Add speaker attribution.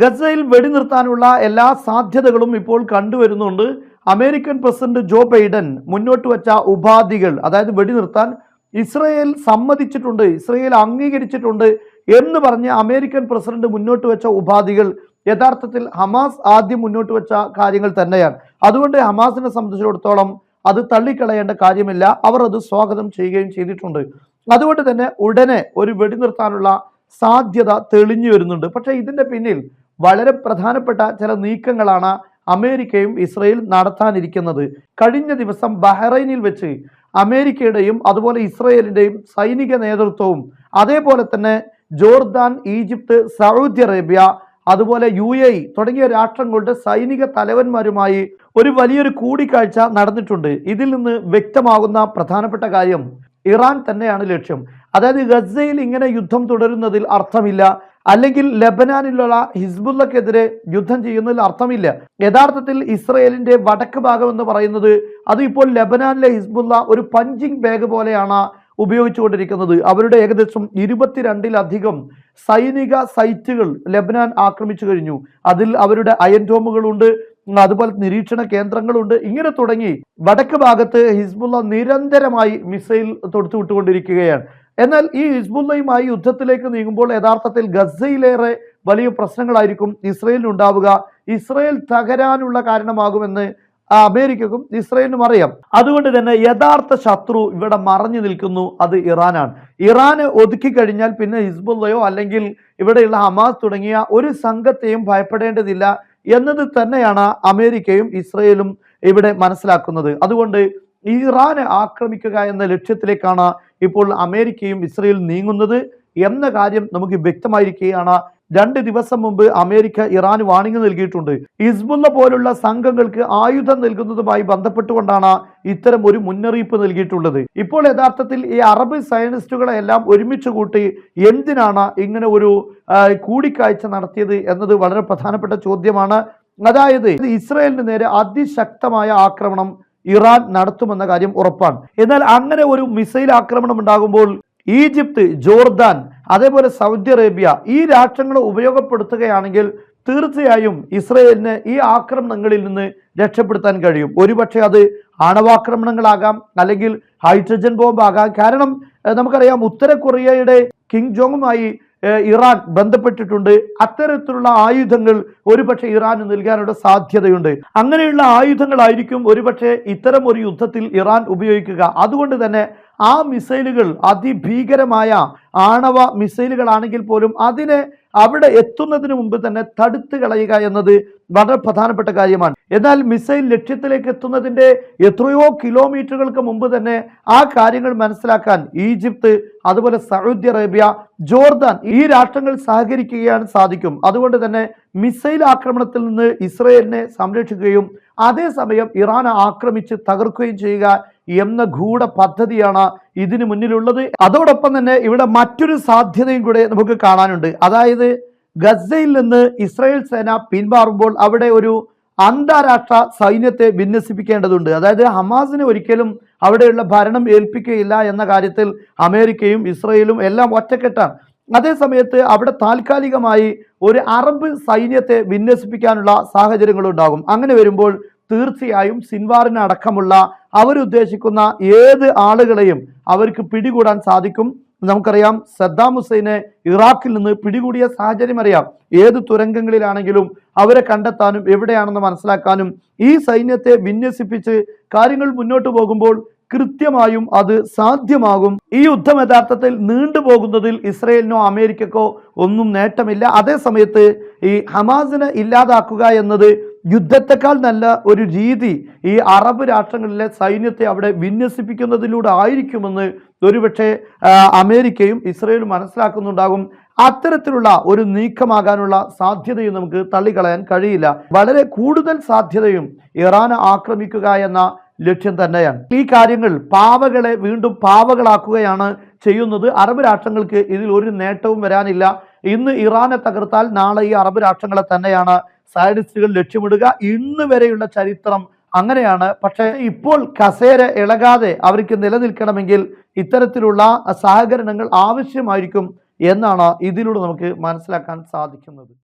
Speaker 1: ഗസയിൽ വെടിനിർത്താനുള്ള എല്ലാ സാധ്യതകളും ഇപ്പോൾ കണ്ടുവരുന്നുണ്ട്. അമേരിക്കൻ പ്രസിഡന്റ് ജോ ബൈഡൻ മുന്നോട്ട് വച്ച ഉപാധികൾ അതായത് വെടിനിർത്താൻ ഇസ്രയേൽ സമ്മതിച്ചിട്ടുണ്ട് ഇസ്രയേൽ അംഗീകരിച്ചിട്ടുണ്ട് എന്ന് പറഞ്ഞ് അമേരിക്കൻ പ്രസിഡന്റ് മുന്നോട്ട് വെച്ച ഉപാധികൾ യഥാർത്ഥത്തിൽ ഹമാസ് ആദ്യം മുന്നോട്ട് വെച്ച കാര്യങ്ങൾ തന്നെയാണ്. അതുകൊണ്ട് ഹമാസിനെ സംബന്ധിച്ചിടത്തോളം അത് തള്ളിക്കളയേണ്ട കാര്യമില്ല. അവർ അത് സ്വാഗതം ചെയ്യുകയും ചെയ്തിട്ടുണ്ട്. അതുകൊണ്ട് തന്നെ ഉടനെ ഒരു വെടിനിർത്താനുള്ള സാധ്യത തെളിഞ്ഞു വരുന്നുണ്ട്. പക്ഷേ ഇതിന്റെ പിന്നിൽ വളരെ പ്രധാനപ്പെട്ട ചില നീക്കങ്ങളാണ് അമേരിക്കയും ഇസ്രയേൽ നടത്താനിരിക്കുന്നത്. കഴിഞ്ഞ ദിവസം ബഹ്റൈനിൽ വെച്ച് അമേരിക്കയുടെയും അതുപോലെ ഇസ്രയേലിന്റെയും സൈനിക നേതൃത്വവും അതേപോലെ തന്നെ ജോർദാൻ ഈജിപ്ത് സൗദി അറേബ്യ അതുപോലെ യു എ തുടങ്ങിയ രാഷ്ട്രങ്ങളുടെ സൈനിക തലവന്മാരുമായി ഒരു വലിയൊരു കൂടിക്കാഴ്ച നടന്നിട്ടുണ്ട്. ഇതിൽ നിന്ന് വ്യക്തമാകുന്ന പ്രധാനപ്പെട്ട കാര്യം ഇറാൻ തന്നെയാണ് ലക്ഷ്യം. അതായത് ഗസയിൽ ഇങ്ങനെ യുദ്ധം തുടരുന്നതിൽ അർത്ഥമില്ല. അല്ലെങ്കിൽ ലബനാനിലുള്ള ഹിസ്ബുല്ലക്കെതിരെ യുദ്ധം ചെയ്യുന്നതിൽ അർത്ഥമില്ല. യഥാർത്ഥത്തിൽ ഇസ്രയേലിന്റെ വടക്ക് ഭാഗം എന്ന് പറയുന്നത് അത് ഇപ്പോൾ ലബനാനിലെ ഹിസ്ബുല്ല ഒരു പഞ്ചിങ് ബാഗ് പോലെയാണ് ഉപയോഗിച്ചുകൊണ്ടിരിക്കുന്നത്. അവരുടെ ഏകദേശം ഇരുപത്തിരണ്ടിലധികം സൈനിക സൈറ്റുകൾ ലബനാൻ ആക്രമിച്ചു കഴിഞ്ഞു. അതിൽ അവരുടെ അയൻ ഡോമുകളുണ്ട് അതുപോലെ നിരീക്ഷണ കേന്ദ്രങ്ങളുണ്ട്. ഇങ്ങനെ തുടങ്ങി വടക്ക് ഭാഗത്ത് ഹിസ്ബുള്ള നിരന്തരമായി മിസൈൽ തൊടുത്തു വിട്ടുകൊണ്ടിരിക്കുകയാണ്. എന്നാൽ ഈ ഹിസ്ബുള്ളയുമായി യുദ്ധത്തിലേക്ക് നീങ്ങുമ്പോൾ യഥാർത്ഥത്തിൽ ഗസയിലേറെ വലിയ പ്രശ്നങ്ങളായിരിക്കും ഇസ്രയേലിനുണ്ടാവുക ഇസ്രയേൽ തകരാനുള്ള കാരണമാകുമെന്ന് അമേരിക്കക്കും ഇസ്രയേലിനും അറിയാം. അതുകൊണ്ട് തന്നെ യഥാർത്ഥ ശത്രു ഇവിടെ മറഞ്ഞു നിൽക്കുന്നു. അത് ഇറാനാണ്. ഇറാന് ഒതുക്കി കഴിഞ്ഞാൽ പിന്നെ ഹിസ്ബുള്ളയോ അല്ലെങ്കിൽ ഇവിടെയുള്ള ഹമാസ് തുടങ്ങിയ ഒരു സംഘത്തെയും ഭയപ്പെടേണ്ടതില്ല. എന്നത് തന്നെയാണ് അമേരിക്കയും ഇസ്രയേലും ഇവിടെ മനസ്സിലാക്കുന്നത്. അതുകൊണ്ട് ഇറാനെ ആക്രമിക്കുക എന്ന ലക്ഷ്യത്തിലേക്കാണ് ഇപ്പോൾ അമേരിക്കയും ഇസ്രയേലും നീങ്ങുന്നത് എന്ന കാര്യം നമുക്ക് വ്യക്തമായിരിക്കുകയാണ് രണ്ട് ദിവസം മുമ്പ് അമേരിക്ക ഇറാന് വാണിംഗ് നൽകിയിട്ടുണ്ട്. ഹിസ്ബുള്ള പോലുള്ള സംഘങ്ങൾക്ക് ആയുധം നൽകുന്നതുമായി ബന്ധപ്പെട്ടുകൊണ്ടാണ് ഇത്തരം ഒരു മുന്നറിയിപ്പ് നൽകിയിട്ടുള്ളത്. ഇപ്പോൾ യഥാർത്ഥത്തിൽ ഈ അറബ് സയനിസ്റ്റുകളെ എല്ലാം ഒരുമിച്ച് കൂട്ടി എന്തിനാണ് ഇങ്ങനെ ഒരു കൂടിക്കാഴ്ച നടത്തിയത് എന്നത് വളരെ പ്രധാനപ്പെട്ട ചോദ്യമാണ്. അതായത് ഇസ്രയേലിന് നേരെ അതിശക്തമായ ആക്രമണം ഇറാൻ നടത്തുമെന്ന കാര്യം ഉറപ്പാണ്. എന്നാൽ അങ്ങനെ ഒരു മിസൈൽ ആക്രമണം ഉണ്ടാകുമ്പോൾ ഈജിപ്ത് ജോർദാൻ അതേപോലെ സൗദി അറേബ്യ ഈ രാഷ്ട്രങ്ങളെ ഉപയോഗപ്പെടുത്തുകയാണെങ്കിൽ തീർച്ചയായും ഇസ്രയേലിന് ഈ ആക്രമണങ്ങളിൽ നിന്ന് രക്ഷപ്പെടുത്താൻ കഴിയും. ഒരുപക്ഷെ അത് ആണവാക്രമണങ്ങളാകാം അല്ലെങ്കിൽ ഹൈഡ്രജൻ ബോംബാകാം. കാരണം നമുക്കറിയാം ഉത്തര കൊറിയയുടെ കിങ് ജോങ്ങുമായി ഇറാൻ ബന്ധപ്പെട്ടിട്ടുണ്ട്. അത്തരത്തിലുള്ള ആയുധങ്ങൾ ഒരുപക്ഷെ ഇറാന് നൽകാനുള്ള സാധ്യതയുണ്ട്. അങ്ങനെയുള്ള ആയുധങ്ങളായിരിക്കും ഒരുപക്ഷെ ഇത്തരം ഒരു യുദ്ധത്തിൽ ഇറാൻ ഉപയോഗിക്കുക. അതുകൊണ്ട് തന്നെ ആ മിസൈലുകൾ അതിഭീകരമായ ആണവ മിസൈലുകളാണെങ്കിൽ പോലും അതിനെ അവിടെ എത്തുന്നതിന് മുമ്പ് തന്നെ തടുത്തു കളയുക എന്നത് വളരെ പ്രധാനപ്പെട്ട കാര്യമാണ്. എന്നാൽ മിസൈൽ ലക്ഷ്യത്തിലേക്ക് എത്തുന്നതിന്റെ എത്രയോ കിലോമീറ്ററുകൾക്ക് മുമ്പ് തന്നെ ആ കാര്യങ്ങൾ മനസ്സിലാക്കാൻ ഈജിപ്ത് അതുപോലെ സൗദി അറേബ്യ ജോർദാൻ ഈ രാഷ്ട്രങ്ങൾ സഹകരിക്കുകയാണ് സാധിക്കും. അതുകൊണ്ട് തന്നെ മിസൈൽ ആക്രമണത്തിൽ നിന്ന് ഇസ്രയേലിനെ സംരക്ഷിക്കുകയും അതേസമയം ഇറാൻ ആക്രമിച്ച് തകർക്കുകയും ചെയ്യുക എന്ന ഗൂഢ പദ്ധതിയാണ് ഇതിനു മുന്നിലുള്ളത്. അതോടൊപ്പം തന്നെ ഇവിടെ മറ്റൊരു സാധ്യതയും കൂടെ നമുക്ക് കാണാനുണ്ട്. അതായത് ഗസയിൽ നിന്ന് ഇസ്രായേൽ സേന പിന്മാറുമ്പോൾ അവിടെ ഒരു അന്താരാഷ്ട്ര സൈന്യത്തെ വിന്യസിപ്പിക്കേണ്ടതുണ്ട്. അതായത് ഹമാസിനെ ഒരിക്കലും അവിടെയുള്ള ഭരണം ഏൽപ്പിക്കുകയില്ല എന്ന കാര്യത്തിൽ അമേരിക്കയും ഇസ്രയേലും എല്ലാം ഒറ്റക്കെട്ടാണ്. അതേ സമയത്ത് അവിടെ താൽക്കാലികമായി ഒരു അറബ് സൈന്യത്തെ വിന്യസിപ്പിക്കാനുള്ള സാഹചര്യങ്ങളുണ്ടാകും. അങ്ങനെ വരുമ്പോൾ തീർച്ചയായും സിൻവാറിന് അടക്കമുള്ള അവരുദ്ദേശിക്കുന്ന ഏത് ആളുകളെയും അവർക്ക് പിടികൂടാൻ സാധിക്കും. നമുക്കറിയാം സദ്ദാം ഹുസൈനെ ഇറാഖിൽ നിന്ന് പിടികൂടിയ സാഹചര്യം അറിയാം. ഏത് തുരങ്കങ്ങളിലാണെങ്കിലും അവരെ കണ്ടെത്താനും എവിടെയാണെന്ന് മനസ്സിലാക്കാനും ഈ സൈന്യത്തെ വിന്യസിപ്പിച്ച് കാര്യങ്ങൾ മുന്നോട്ട് പോകുമ്പോൾ കൃത്യമായും അത് സാധ്യമാകും. ഈ യുദ്ധം യഥാർത്ഥത്തിൽ നീണ്ടുപോകുന്നതിൽ ഇസ്രയേലിനോ അമേരിക്കക്കോ ഒന്നും നേട്ടമില്ല. അതേസമയത്ത് ഈ ഹമാസിനെ ഇല്ലാതാക്കുക എന്നത് യുദ്ധത്തെക്കാൾ നല്ല ഒരു രീതി ഈ അറബ് രാഷ്ട്രങ്ങളിലെ സൈന്യത്തെ അവിടെ വിന്യസിപ്പിക്കുന്നതിലൂടെ ആയിരിക്കുമെന്ന് ഒരുപക്ഷെ അമേരിക്കയും ഇസ്രയേലും മനസ്സിലാക്കുന്നുണ്ടാകും. അത്തരത്തിലുള്ള ഒരു നീക്കമാകാനുള്ള സാധ്യതയും നമുക്ക് തള്ളിക്കളയാൻ കഴിയില്ല. വളരെ കൂടുതൽ സാധ്യതയും ഇറാനെ ആക്രമിക്കുക എന്ന ലക്ഷ്യം തന്നെയാണ്. ഈ കാര്യങ്ങൾ പാവകളെ വീണ്ടും പാവകളാക്കുകയാണ് ചെയ്യുന്നത്. അറബ് രാഷ്ട്രങ്ങൾക്ക് ഇതിൽ ഒരു നേട്ടവും വരാനില്ല. ഇന്ന് ഇറാനെ തകർത്താൽ നാളെ ഈ അറബ് രാഷ്ട്രങ്ങളെ തന്നെയാണ് സയനിസ്റ്റുകൾ ലക്ഷ്യമിടുക. ഇന്ന് വരെയുള്ള ചരിത്രം അങ്ങനെയാണ്. പക്ഷേ ഇപ്പോൾ കസേര ഇളകാതെ അവർക്ക് നിലനിൽക്കണമെങ്കിൽ ഇത്തരത്തിലുള്ള സഹകരണങ്ങൾ ആവശ്യമായിരിക്കും എന്നാണ് ഇതിലൂടെ നമുക്ക് മനസ്സിലാക്കാൻ സാധിക്കുന്നത്.